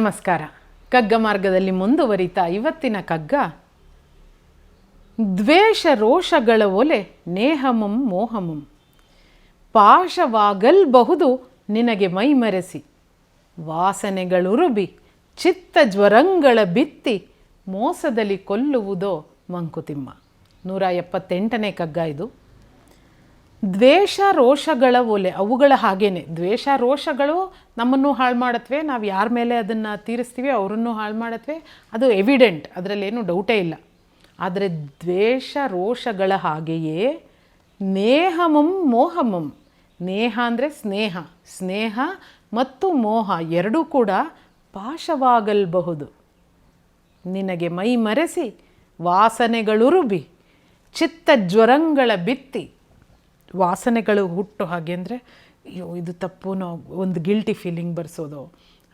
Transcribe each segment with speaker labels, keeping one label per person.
Speaker 1: ನಮಸ್ಕಾರ. ಕಗ್ಗ ಮಾರ್ಗದಲ್ಲಿ ಮುಂದುವರಿತಾ ಇವತ್ತಿನ ಕಗ್ಗ, ದ್ವೇಷ ರೋಷಗಳ ಒಲೆ ನೇಹಮಂ ಮೋಹಮಂ. ಪಾಶವಾಗಲ್ಬಹುದು ನಿನಗೆ ಮೈಮರೆಸಿ, ವಾಸನೆಗಳುರುಬಿ ಚಿತ್ತ ಜ್ವರಂಗಳ ಬಿತ್ತಿ ಮೋಸದಲ್ಲಿ ಕೊಲ್ಲುವುದೋ ಮಂಕುತಿಮ್ಮ. ನೂರ ಎಪ್ಪತ್ತೆಂಟನೇ ಕಗ್ಗ ಇದು. ದ್ವೇಷ ರೋಷಗಳ ಒಲೆ, ಅವುಗಳ ಹಾಗೇನೆ. ದ್ವೇಷ ರೋಷಗಳು ನಮ್ಮನ್ನು ಹಾಳು ಮಾಡತ್ವೆ, ನಾವು ಯಾರ ಮೇಲೆ ಅದನ್ನು ತೀರಿಸ್ತೀವಿ ಅವರನ್ನು ಹಾಳು ಮಾಡತ್ವೆ, ಅದು ಎವಿಡೆಂಟ್ ಅದರಲ್ಲೇನು ಡೌಟೇ ಇಲ್ಲ. ಆದರೆ ದ್ವೇಷ ರೋಷಗಳ ಹಾಗೆಯೇ ನೇಹಮಂ ಮೋಹಮಂ. ನೇಹ ಅಂದರೆ ಸ್ನೇಹ ಸ್ನೇಹ ಮತ್ತು ಮೋಹ ಎರಡೂ ಕೂಡ ಪಾಶವಾಗಲ್ಬಹುದು. ನಿನಗೆ ಮೈ ಮರೆಸಿ ವಾಸನೆಗಳುರುಬಿ ಚಿತ್ತ ಜ್ವರಂಗಳ ಬಿತ್ತಿ ವಾಸನೆಗಳು ಹುಟ್ಟು ಹಾಗೆ ಅಂದರೆ, ಅಯ್ಯೋ, ಇದು ತಪ್ಪು ಒಂದು ಗಿಲ್ಟಿ ಫೀಲಿಂಗ್ ಬರ್ಸೋದು,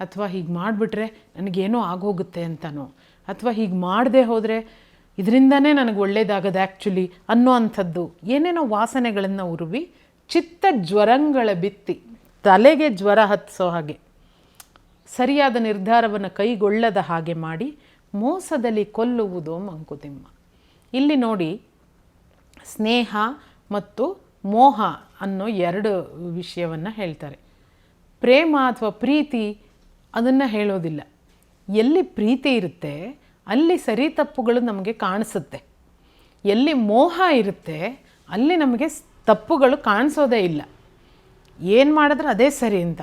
Speaker 1: ಅಥವಾ ಹೀಗೆ ಮಾಡಿಬಿಟ್ರೆ ನನಗೇನೋ ಆಗೋಗುತ್ತೆ ಅಂತನೋ, ಅಥವಾ ಹೀಗೆ ಮಾಡದೆ ಹೋದರೆ ಇದರಿಂದನೇ ನನಗೆ ಒಳ್ಳೇದಾಗದು ಆ್ಯಕ್ಚುಲಿ ಅನ್ನೋ ಅಂಥದ್ದು. ಏನೇನೋ ವಾಸನೆಗಳನ್ನು ಉರುವಿ ಚಿತ್ತ ಜ್ವರಂಗಳ ಬಿತ್ತಿ, ತಲೆಗೆ ಜ್ವರ ಹತ್ತಿಸೋ ಹಾಗೆ, ಸರಿಯಾದ ನಿರ್ಧಾರವನ್ನು ಕೈಗೊಳ್ಳದ ಹಾಗೆ ಮಾಡಿ ಮೋಸದಲ್ಲಿ ಕೊಲ್ಲುವುದು ಮಂಕುತಿಮ್ಮ. ಇಲ್ಲಿ ನೋಡಿ, ಸ್ನೇಹ ಮತ್ತು ಮೋಹ ಅನ್ನೋ ಎರಡು ವಿಷಯವನ್ನು ಹೇಳ್ತಾರೆ. ಪ್ರೇಮ ಅಥವಾ ಪ್ರೀತಿ ಅದನ್ನು ಹೇಳೋದಿಲ್ಲ. ಎಲ್ಲಿ ಪ್ರೀತಿ ಇರುತ್ತೆ, ಅಲ್ಲಿ ಸರಿ ತಪ್ಪುಗಳು ನಮಗೆ ಕಾಣಿಸುತ್ತೆ. ಎಲ್ಲಿ ಮೋಹ ಇರುತ್ತೆ, ಅಲ್ಲಿ ನಮಗೆ ತಪ್ಪುಗಳು ಕಾಣಿಸೋದೇ ಇಲ್ಲ. ಏನು ಮಾಡಿದ್ರೆ ಅದೇ ಸರಿ ಅಂತ.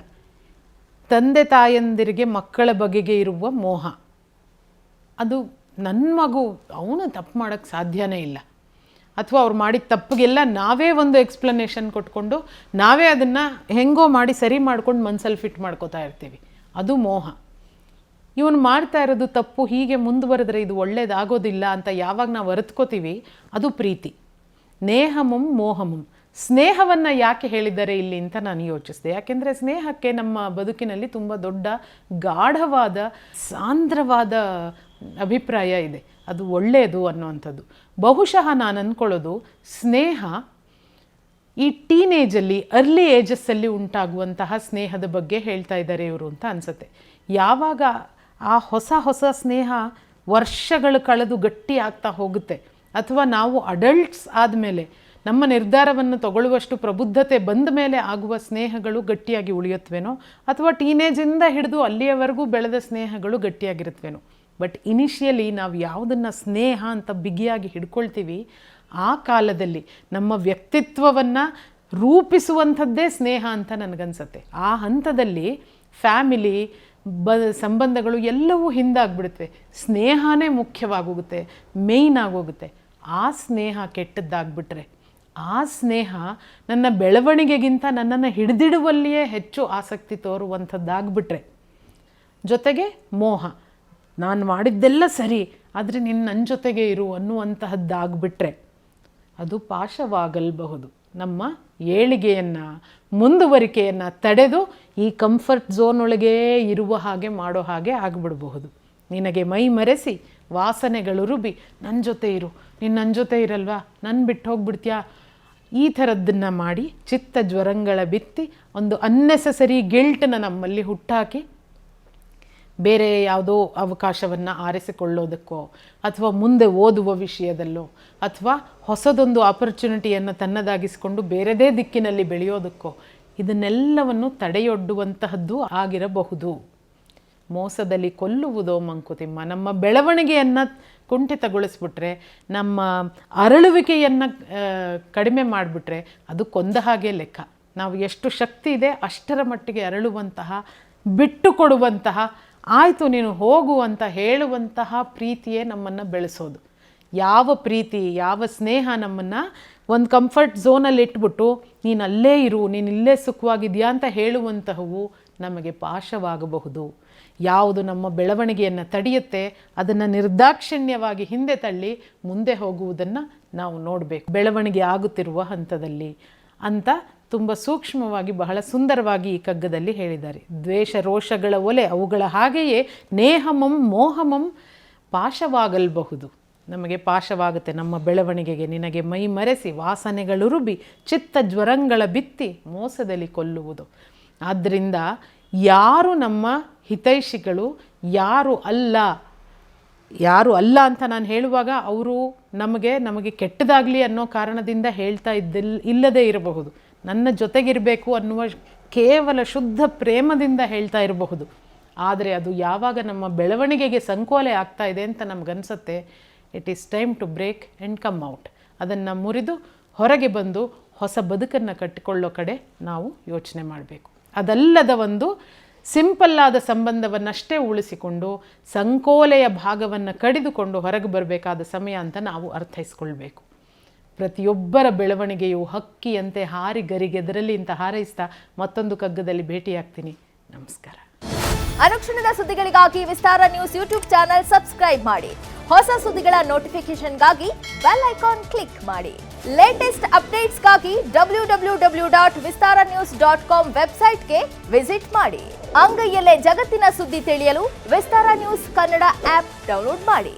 Speaker 1: ತಂದೆ ತಾಯಂದಿರಿಗೆ ಮಕ್ಕಳ ಬಗೆಗೆ ಇರುವ ಮೋಹ. ಅದು ನನ್ನ ಮಗು, ಅವನು ತಪ್ಪು ಮಾಡೋಕ್ಕೆ ಸಾಧ್ಯವೇ ಇಲ್ಲ. ಅಥವಾ ಅವ್ರು ಮಾಡಿದ ತಪ್ಪಿಗೆಲ್ಲ ನಾವೇ ಒಂದು ಎಕ್ಸ್ಪ್ಲನೇಷನ್ ಕೊಟ್ಕೊಂಡು ನಾವೇ ಅದನ್ನು ಹೆಂಗೋ ಮಾಡಿ ಸರಿ ಮಾಡ್ಕೊಂಡು ಮನ್ಸಲ್ಲಿ ಫಿಟ್ ಮಾಡ್ಕೋತಾ ಇರ್ತೀವಿ. ಅದು ಮೋಹ. ಇವನು ಮಾಡ್ತಾ ಇರೋದು ತಪ್ಪು, ಹೀಗೆ ಮುಂದುವರೆದ್ರೆ ಇದು ಒಳ್ಳೇದಾಗೋದಿಲ್ಲ ಅಂತ ಯಾವಾಗ ನಾವು ಅರಿತ್ಕೋತೀವಿ, ಅದು ಪ್ರೀತಿ. ನೇಹಮಂ ಮೋಹಮಂ. ಸ್ನೇಹವನ್ನು ಯಾಕೆ ಹೇಳಿದ್ದಾರೆ ಇಲ್ಲಿ ಅಂತ ನಾನು ಯೋಚಿಸಿದೆ. ಯಾಕೆಂದರೆ ಸ್ನೇಹಕ್ಕೆ ನಮ್ಮ ಬದುಕಿನಲ್ಲಿ ತುಂಬ ದೊಡ್ಡ ಗಾಢವಾದ, ಸಾಂದ್ರವಾದ ಅಭಿಪ್ರಾಯ ಇದೆ. ಅದು ಒಳ್ಳೆಯದು ಅನ್ನುವಂಥದ್ದು. ಬಹುಶಃ ನಾನು ಅಂದ್ಕೊಳ್ಳೋದು ಸ್ನೇಹ ಈ ಟೀನೇಜಲ್ಲಿ ಅರ್ಲಿ ಏಜಸ್ಸಲ್ಲಿ ಉಂಟಾಗುವಂತಹ ಸ್ನೇಹದ ಬಗ್ಗೆ ಹೇಳ್ತಾ ಇದ್ದಾರೆ ಇವರು ಅಂತ ಅನಿಸುತ್ತೆ. ಯಾವಾಗ ಆ ಹೊಸ ಹೊಸ ಸ್ನೇಹ ವರ್ಷಗಳು ಕಳೆದು ಗಟ್ಟಿ ಆಗ್ತಾ ಹೋಗುತ್ತೆ. ಅಥವಾ ನಾವು ಅಡಲ್ಟ್ಸ್ ಆದಮೇಲೆ ನಮ್ಮ ನಿರ್ಧಾರವನ್ನು ತಗೊಳ್ಳುವಷ್ಟು ಪ್ರಬುದ್ಧತೆ ಬಂದ ಮೇಲೆ ಆಗುವ ಸ್ನೇಹಗಳು ಗಟ್ಟಿಯಾಗಿ ಉಳಿಯುತ್ತವೇನೋ ಅಥವಾ ಟೀನೇಜಿಂದ ಹಿಡಿದು ಅಲ್ಲಿಯವರೆಗೂ ಬೆಳೆದ ಸ್ನೇಹಗಳು ಗಟ್ಟಿಯಾಗಿರುತ್ತವೇನೋ ಬಟ್ ಇನಿಷಿಯಲಿ ನಾವು ಯಾವುದನ್ನು ಸ್ನೇಹ ಅಂತ ಬಿಗಿಯಾಗಿ ಹಿಡ್ಕೊಳ್ತೀವಿ, ಆ ಕಾಲದಲ್ಲಿ ನಮ್ಮ ವ್ಯಕ್ತಿತ್ವವನ್ನು ರೂಪಿಸುವಂಥದ್ದೇ ಸ್ನೇಹ ಅಂತ ನನಗನ್ಸತ್ತೆ. ಆ ಹಂತದಲ್ಲಿ ಫ್ಯಾಮಿಲಿ, ಬ, ಸಂಬಂಧಗಳು ಎಲ್ಲವೂ ಹಿಂದಾಗ್ಬಿಡುತ್ತವೆ ಸ್ನೇಹನೇ ಮುಖ್ಯವಾಗೋಗುತ್ತೆ ಮೇಯ್ನ್ ಆಗೋಗುತ್ತೆ. ಆ ಸ್ನೇಹ ಕೆಟ್ಟದ್ದಾಗ್ಬಿಟ್ರೆ, ಆ ಸ್ನೇಹ ನನ್ನ ಬೆಳವಣಿಗೆಗಿಂತ ನನ್ನನ್ನು ಹಿಡಿದಿಡುವಲ್ಲಿಯೇ ಹೆಚ್ಚು ಆಸಕ್ತಿ ತೋರುವಂಥದ್ದಾಗ್ಬಿಟ್ರೆ, ಜೊತೆಗೆ ಮೋಹ. ನಾನು ಮಾಡಿದ್ದೆಲ್ಲ ಸರಿ, ಆದರೆ ನಿನ್ನ ನನ್ನ ಜೊತೆಗೆ ಇರು ಅನ್ನುವಂತಹದ್ದಾಗ್ಬಿಟ್ರೆ ಅದು ಪಾಶವಾಗಲ್ಬಹುದು. ನಮ್ಮ ಏಳಿಗೆಯನ್ನು, ಮುಂದುವರಿಕೆಯನ್ನು ತಡೆದು ಈ ಕಂಫರ್ಟ್ ಝೋನ್ ಒಳಗೇ ಇರುವ ಹಾಗೆ ಮಾಡೋ ಹಾಗೆ ಆಗಿಬಿಡಬಹುದು. ನಿನಗೆ ಮೈ ಮರೆಸಿ, ವಾಸನೆಗಳು ರುಬಿ ನನ್ನ ಜೊತೆ ಇರು, ನೀನು ನನ್ನ ಜೊತೆ ಇರಲ್ವಾ ನನ್ನ ಬಿಟ್ಟು ಹೋಗ್ಬಿಡ್ತೀಯಾ? ಈ ಥರದ್ದನ್ನು ಮಾಡಿ ಚಿತ್ತ ಜ್ವರಂಗಳ ಬಿತ್ತಿ ಒಂದು ಅನ್ನೆಸಸರಿ ಗಿಲ್ಟನ್ನು ನಮ್ಮಲ್ಲಿ ಹುಟ್ಟಾಕಿ ಬೇರೆ ಯಾವುದೋ ಅವಕಾಶವನ್ನು ಆರಿಸಿಕೊಳ್ಳೋದಕ್ಕೋ ಅಥವಾ ಮುಂದೆ ಓದುವ ವಿಷಯದಲ್ಲೋ ಅಥವಾ ಹೊಸದೊಂದು ಆಪರ್ಚುನಿಟಿಯನ್ನು ತನ್ನದಾಗಿಸಿಕೊಂಡು ಬೇರೆದೇ ದಿಕ್ಕಿನಲ್ಲಿ ಬೆಳೆಯೋದಕ್ಕೋ ಇದನ್ನೆಲ್ಲವನ್ನು ತಡೆಯೊಡ್ಡುವಂತಹದ್ದು ಆಗಿರಬಹುದು. ಮೋಸದಲ್ಲಿ ಕೊಲ್ಲುವುದೋ ಮಂಕುತಿಮ್ಮ ನಮ್ಮ ಬೆಳವಣಿಗೆಯನ್ನು ಕುಂಠಿತಗೊಳಿಸ್ಬಿಟ್ರೆ, ನಮ್ಮ ಅರಳುವಿಕೆಯನ್ನು ಕಡಿಮೆ ಮಾಡಿಬಿಟ್ರೆ ಅದು ಕೊಂದ ಹಾಗೆ ಲೆಕ್ಕ. ನಾವು ಎಷ್ಟು ಶಕ್ತಿ ಇದೆ ಅಷ್ಟರ ಮಟ್ಟಿಗೆ ಅರಳುವಂತಹ ಬಿಟ್ಟು ಕೊಡುವಂತಹ ಆಯಿತು, ನೀನು ಹೋಗು ಅಂತ ಹೇಳುವಂತಹ ಪ್ರೀತಿಯೇ ನಮ್ಮನ್ನು ಬೆಳೆಸೋದು. ಯಾವ ಪ್ರೀತಿ, ಯಾವ ಸ್ನೇಹ ನಮ್ಮನ್ನು ಒಂದು ಕಂಫರ್ಟ್ ಝೋನಲ್ಲಿ ಇಟ್ಬಿಟ್ಟು, ನೀನು ಅಲ್ಲೇ ಇರು, ನೀನು ಇಲ್ಲೇ ಸುಖವಾಗಿದೆಯಾ ಅಂತ ಹೇಳುವಂತಹವು ನಮಗೆ ಪಾಶವಾಗಬಹುದು. ಯಾವುದು ನಮ್ಮ ಬೆಳವಣಿಗೆಯನ್ನು ತಡೆಯುತ್ತೆ, ಅದನ್ನು ನಿರ್ದಾಕ್ಷಿಣ್ಯವಾಗಿ ಹಿಂದೆ ತಳ್ಳಿ ಮುಂದೆ ಹೋಗುವುದನ್ನು ನಾವು ನೋಡಬೇಕು. ಬೆಳವಣಿಗೆ ಆಗುತ್ತಿರುವ ಹಂತದಲ್ಲಿ ಅಂತ ತುಂಬ ಸೂಕ್ಷ್ಮವಾಗಿ, ಬಹಳ ಸುಂದರವಾಗಿ ಈ ಕಗ್ಗದಲ್ಲಿ ಹೇಳಿದ್ದಾರೆ. ದ್ವೇಷ, ರೋಷಗಳ ಒಲೆ, ಅವುಗಳ ಹಾಗೆಯೇ ನೇಹಮಂ, ಮೋಹಮಂ ಪಾಶವಾಗಲ್ಬಹುದು. ನಮಗೆ ಪಾಶವಾಗುತ್ತೆ ನಮ್ಮ ಬೆಳವಣಿಗೆಗೆ. ನಿನಗೆ ಮೈ ಮರೆಸಿ ವಾಸನೆಗಳುರುಬಿ ಚಿತ್ತ ಜ್ವರಂಗಳ ಬಿತ್ತಿ ಮೋಸದಲ್ಲಿ ಕೊಲ್ಲುವುದು. ಆದ್ದರಿಂದ ಯಾರು ನಮ್ಮ ಹಿತೈಷಿಗಳು, ಯಾರು ಅಲ್ಲ ಯಾರು ಅಲ್ಲ ಅಂತ ನಾನು ಹೇಳುವಾಗ ಅವರು ನಮಗೆ ನಮಗೆ ಕೆಟ್ಟದಾಗಲಿ ಅನ್ನೋ ಕಾರಣದಿಂದ ಹೇಳ್ತಾ ಇದ್ದಿಲ್, ಇಲ್ಲದೇ ಇರಬಹುದು. ನನ್ನ ಜೊತೆಗಿರಬೇಕು ಅನ್ನುವ ಕೇವಲ ಶುದ್ಧ ಪ್ರೇಮದಿಂದ ಹೇಳ್ತಾ ಇರಬಹುದು. ಆದರೆ ಅದು ಯಾವಾಗ ನಮ್ಮ ಬೆಳವಣಿಗೆಗೆ ಸಂಕೋಲೆ ಆಗ್ತಾ ಇದೆ ಅಂತ ನಮಗನ್ಸುತ್ತೆ. It is time to break and come out ಅದನ್ನು ಮುರಿದು ಹೊರಗೆ ಬಂದು ಹೊಸ ಬದುಕನ್ನು ಕಟ್ಟಿಕೊಳ್ಳೋ ಕಡೆ ನಾವು ಯೋಚನೆ ಮಾಡಬೇಕು. ಅದಲ್ಲದ ಒಂದು ಸಿಂಪಲ್ ಆದ ಸಂಬಂಧವನ್ನಷ್ಟೇ ಉಳಿಸಿಕೊಂಡು ಸಂಕೋಲೆಯ ಭಾಗವನ್ನು ಕಡಿದುಕೊಂಡು ಹೊರಗೆ ಬರಬೇಕಾದ ಸಮಯ ಅಂತ ನಾವು ಅರ್ಥೈಸ್ಕೊಳ್ಬೇಕು. ಪ್ರತಿಯೊಬ್ಬರ ಬೆಳವಣಿಗೆಯು ಹಕ್ಕಿಯಂತೆ ಹಾರಿ ಗರಿಗೆದರಲಿ ಅಂತ ಹಾರೈಸ್ತಾ ಮತ್ತೊಂದು ಕಗ್ಗದಲ್ಲಿ ಭೇಟಿಯಾಗ್ತೀನಿ. ನಮಸ್ಕಾರ.
Speaker 2: ಅನುಕ್ಷಣದ ಸುದ್ದಿಗಳಿಗಾಗಿ Vistara news YouTube channel subscribe ಮಾಡಿ. ಹೊಸ ಸುದ್ದಿಗಳ ನೋಟಿಫಿಕೇಶನ್ಗಾಗಿ ಬೆಲ್ ಐಕಾನ್ ಕ್ಲಿಕ್ ಮಾಡಿ. Latest ಅಪ್ಡೇಟ್ಸ್ಗಾಗಿ W W W dot Vistara news dot com ವೆಬ್ಸೈಟ್ಗೆ ವಿಸಿಟ್ ಮಾಡಿ. ಅಂಗೈಯಲ್ಲೇ ಜಗತ್ತಿನ ಸುದ್ದಿ ತಿಳಿಯಲು Vistara news Kannada app download ಮಾಡಿ.